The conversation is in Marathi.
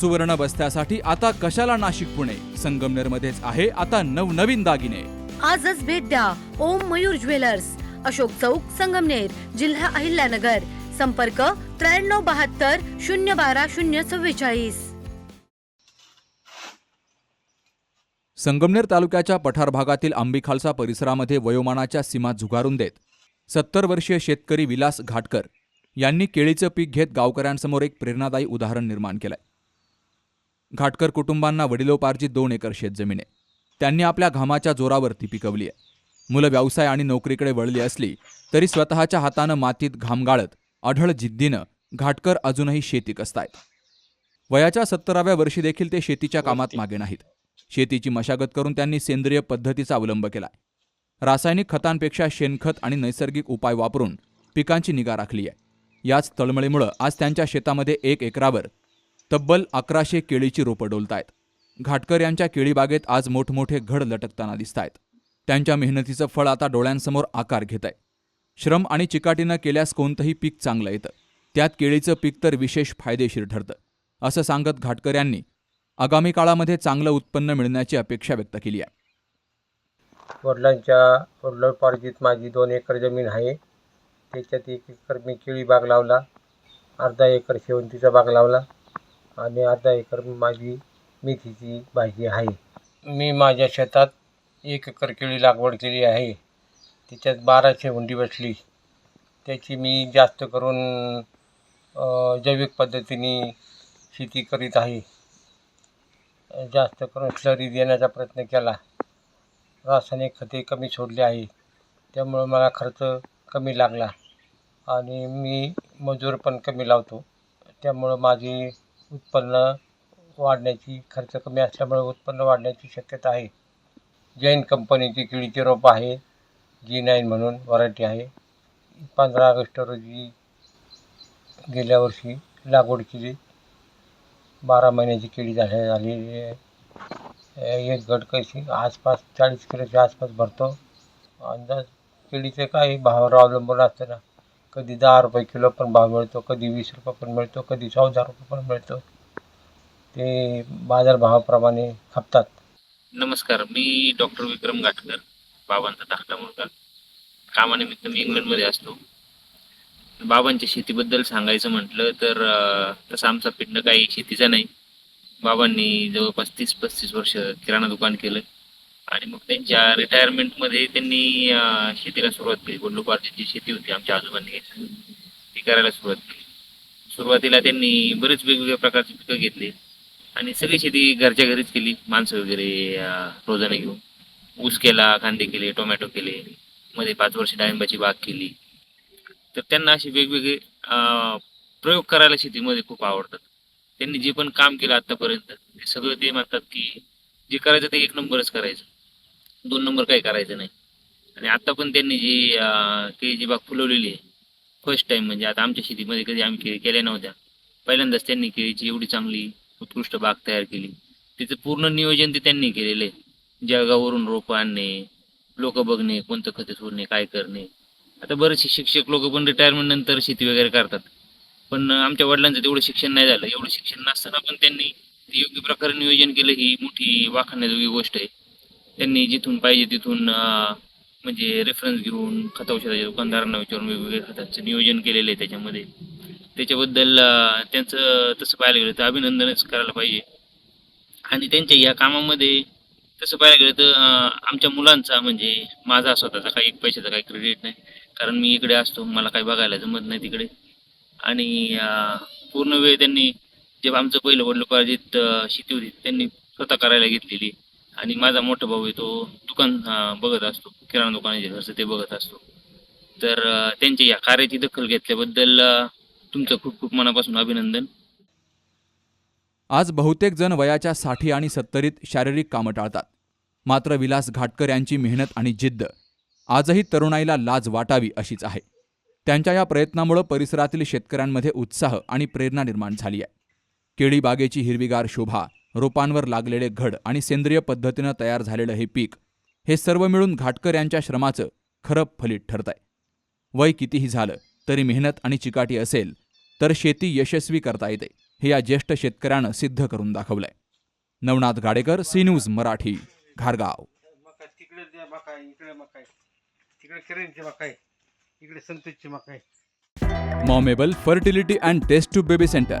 सुवर्ण बस्त्यासाठी आता कशाला नाशिक पुणे? संगमनेर मध्येच आहे आता नवनवीन दागिने. आजच भेट द्या ओम मयूर ज्वेलर्स. अशोक चौक संगमनेर जिल्हा अहिल्यानगर. संपर्क त्र्याण्णव बहात्तर शून्य बारा शून्य चव्वेचाळीस. संगमनेर तालुक्याच्या पठार भागातील आंबीखालसा परिसरामध्ये वयोमानाच्या सीमा झुगारून देत सत्तर वर्षीय शेतकरी विलास घाटकर यांनी केळीचं पीक घेत गावकऱ्यांसमोर एक प्रेरणादायी उदाहरण निर्माण केलंय. घाटकर कुटुंबांना वडिलोपार्जित दोन एकर शेतजमीन आहे. त्यांनी आपल्या घामाच्या जोरावर ती पिकवली आहे. मुलं व्यवसाय आणि नोकरीकडे वळली असली तरी स्वतःच्या हातानं मातीत घाम गाळत अढळ जिद्दीनं घाटकर अजूनही शेती कसतायत. वयाच्या सत्तराव्या वर्षी देखील ते शेतीच्या कामात मागे नाहीत. शेतीची मशागत करून त्यांनी सेंद्रिय पद्धतीचा अवलंब केलाय. रासायनिक खतांपेक्षा शेणखत आणि नैसर्गिक उपाय वापरून पिकांची निगा राखली आहे. याच तळमळीमुळं आज त्यांच्या शेतामध्ये एक एकरावर तब्बल अकराशे केळीची रोपं डोलतायत. घाटकर यांच्या केळीबागेत आज मोठमोठे घड लटकताना दिसतायत. त्यांच्या मेहनतीचं फळ आता डोळ्यांसमोर आकार घेत आहे श्रम आणि चिकाटीनं केल्यास कोणतंही पीक चांगलं येतं. त्यात केळीचं पीक तर विशेष फायदेशीर ठरतं असं सांगत घाटकर यांनी आगामी काळामध्ये चांगलं उत्पन्न मिळण्याची अपेक्षा व्यक्त केली आहे. वडिलांच्या वडिलोपार्जित माझी दोन एकर जमीन आहे. त्याच्यात एक एकर मी केळी बाग लावला अर्धा एकर शेवंतीचा बाग लावला. आणि अर्धा एकर माझी मेथीची भाजी आहे. मी माझ्या शेतात एक एकर केळी लागवड केली आहे. त्याच्यात बाराशे हुंडी बसली. त्याची मी जास्त करून जैविक पद्धतीने शेती करीत आहे. जास्त करून स्लरी देण्याचा प्रयत्न केला. रासायनिक खते कमी सोडली आहे. त्यामुळं मला खर्च कमी लागला. आणि मी मजूर पण कमी लावतो. त्यामुळं माझी उत्पन्न वाढण्याची खर्च कमी असल्यामुळे उत्पन्न वाढण्याची शक्यता आहे. जैन कंपनीची केळीचे रोपं आहे जी नाईन म्हणून व्हरायटी आहे. पंधरा ऑगस्ट रोजी गेल्या वर्षी लागवड केली बारा महिन्याची केळी झाली झालेली आहे एक गट कशी आसपास चाळीस किलोच्या आसपास भरतो. अंदाज केळीचे काय भावावर अवलंबून असतं ना. कधी दहा रुपये किलो पण भाव मिळतो कधी वीस रुपये पण मिळतो कधी चौदा रुपये पण मिळतो. ते बाजारभावाप्रमाणे खपतात. नमस्कार मी डॉक्टर विक्रम गाठकर बाबांचा धाकटा मुलगा. कामानिमित्त मी इंग्लंडमध्ये असतो. बाबांच्या शेतीबद्दल सांगायचं म्हटलं तर तसं आमचा पिंड काही शेतीचा नाही. बाबांनी जवळपास तीस पस्तीस वर्ष किराणा दुकान केलं. आणि मग त्यांच्या रिटायरमेंटमध्ये त्यांनी अं, शेतीला सुरुवात केली. वडिलोपार्जितची शेती होती आमच्या आजोबांनी ती करायला सुरुवात केली. सुरुवातीला त्यांनी बरेच वेगवेगळ्या प्रकारची पिकं घेतली. आणि सगळी शेती घरच्या घरीच केली. माणसं वगैरे अं, रोजाने घेऊन. ऊस केला कांदे केले टोमॅटो केले. मध्ये पाच वर्ष डाळिंबाची बाग केली. तर त्यांना असे वेगवेगळे अं, प्रयोग करायला शेतीमध्ये खूप आवडतात. त्यांनी जे पण काम केलं आतापर्यंत ते सगळं ते म्हणतात की जे करायचं ते एक नंबरच करायचं. दोन नंबर काही करायचं नाही. आणि आता पण त्यांनी जी केळीची बाग फुलवलेली आहे फर्स्ट टाइम म्हणजे आता आमच्या शेतीमध्ये कधी आम्ही केळी केल्या नव्हत्या. पहिल्यांदाच त्यांनी केळीची एवढी चांगली उत्कृष्ट बाग तयार केली. तिचं पूर्ण नियोजन ते त्यांनी केलेलं आहे. जळगावरून रोपं आणणे लोक बघणे कोणतं खते सोडणे काय करणे. आता बरेचसे शिक्षक लोक पण रिटायरमेंट नंतर शेती वगैरे करतात. पण आमच्या वडिलांचं तेवढं शिक्षण नाही झालं. एवढं शिक्षण नसताना पण त्यांनी योग्य प्रकारे नियोजन केलं. ही मोठी वाखाण्याजोगी गोष्ट आहे. त्यांनी जिथून पाहिजे तिथून म्हणजे रेफरन्स घेऊन खत औषधाच्या दुकानदारांना विचारून वेगवेगळ्या खतांचं नियोजन केलेलं आहे त्याच्यामध्ये. त्याच्याबद्दल त्यांचं तसं पाहायला गेलं तर अभिनंदनच करायला पाहिजे. आणि त्यांच्या या कामामध्ये तसं पाहायला गेलं तर आमच्या मुलांचा म्हणजे माझा स्वतःचा काही एक पैशाचा काही क्रेडिट नाही. कारण मी इकडे असतो मला काही बघायला जमत नाही तिकडे. आणि पूर्ण वेळ त्यांनी जे आमचं पहिलं वडिलोपार्जित शेती होती त्यांनी स्वतः करायला घेतलेली आणि माझा मोठा भाऊ आहे तो दुकान बघत असतो. किराणा दुकानाचे घरचं ते बघत असतो. तर त्यांच्या या कार्याची दखल घेतल्याबद्दल तुमचं खूप खूप मनापासून अभिनंदन. आज बहुतेक जण वयाच्या साठी आणि सत्तरीत शारीरिक कामं टाळतात. मात्र विलास घाटकर यांची मेहनत आणि जिद्द आजही तरुणाईला लाज वाटावी अशीच आहे. त्यांच्या या प्रयत्नामुळे परिसरातील शेतकऱ्यांमध्ये उत्साह आणि प्रेरणा निर्माण झाली आहे. केळी बागेची हिरवीगार शोभा रोपांवर लागलेले घड आणि सेंद्रिय पद्धतीनं तयार झालेलं हे पीक हे सर्व मिळून घाटकर यांच्या श्रमाचं खरं फलित ठरत आहे वय कितीही झालं तरी मेहनत आणि चिकाटी असेल तर शेती यशस्वी करता येते हे या ज्येष्ठ शेतकऱ्यानं सिद्ध करून दाखवलंय. Navnath Gadekar C news Marathi घारगाव. Momable fertility and test tube baby centre.